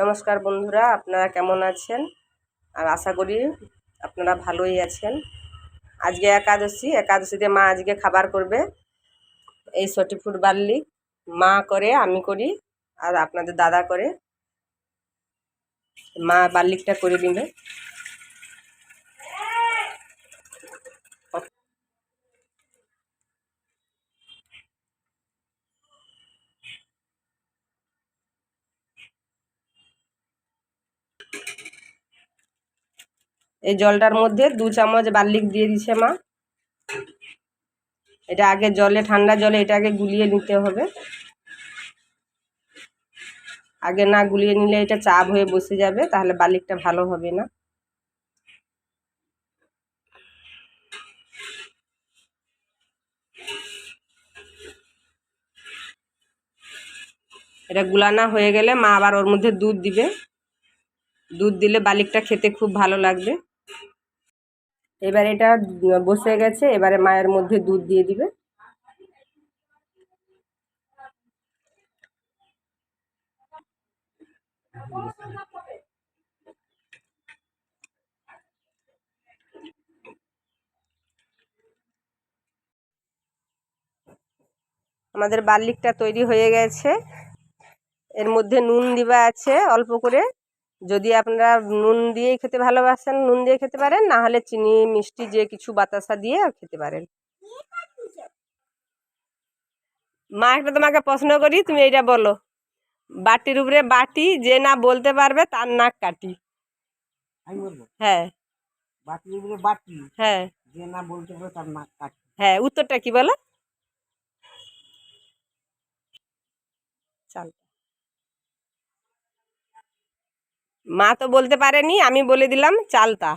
নমস্কার বন্ধুরা, আপনারা কেমন আছেন? আর আশা করি আপনারা ভালোই আছেন। আজকে একাদশী, একাদশীতে মা আজকে খাবার করবে। এই সটি ফুট বার্লি মা করে, আমি করি, আর আপনাদের দাদা করে। মা বার্লিকটা করে দিবে। এই জলটার মধ্যে দু চামচ বার্লিক দিয়ে দিছে মা। এটা আগে জলে, ঠান্ডা জলে এটা আগে গুলিয়ে নিতে হবে। আগে না গুলিয়ে নিলে এটা চাপ হয়ে বসে যাবে, তাহলে বার্লিকটা ভালো হবে না। এটা গুলানা হয়ে গেলে মা আবার ওর মধ্যে দুধ দিবে। দুধ দিলে বালিকটা খেতে খুব ভালো লাগবে। এবার এটা বসে গেছে, এবারে মায়ের মধ্যে দুধ দিয়ে দিবে। আমাদের বার্লিকটা তৈরি হয়ে গেছে। এর মধ্যে নুন দিবা আছে, অল্প করে। যদি আপনারা নুন দিয়েই খেতে ভালোবাসেন নুন দিয়ে খেতে পারেন না হলে চিনি মিষ্টি যে কিছু বাতাসা দিয়ে খেতে পারেন। মা একটা তোমাকে প্রশ্ন করি তুমি এইটা বলো। বাটির উপরে বাটি যে না বলতে পারবে তার নাক কাটি। হ্যাঁ। বাটির উপরে বাটি হ্যাঁ। যে না বলতে পারে তার নাক কাটি। হ্যাঁ উত্তরটা কি বলো? চাল। মা তো বলতে পারেনি আমি বলে দিলাম চালতা।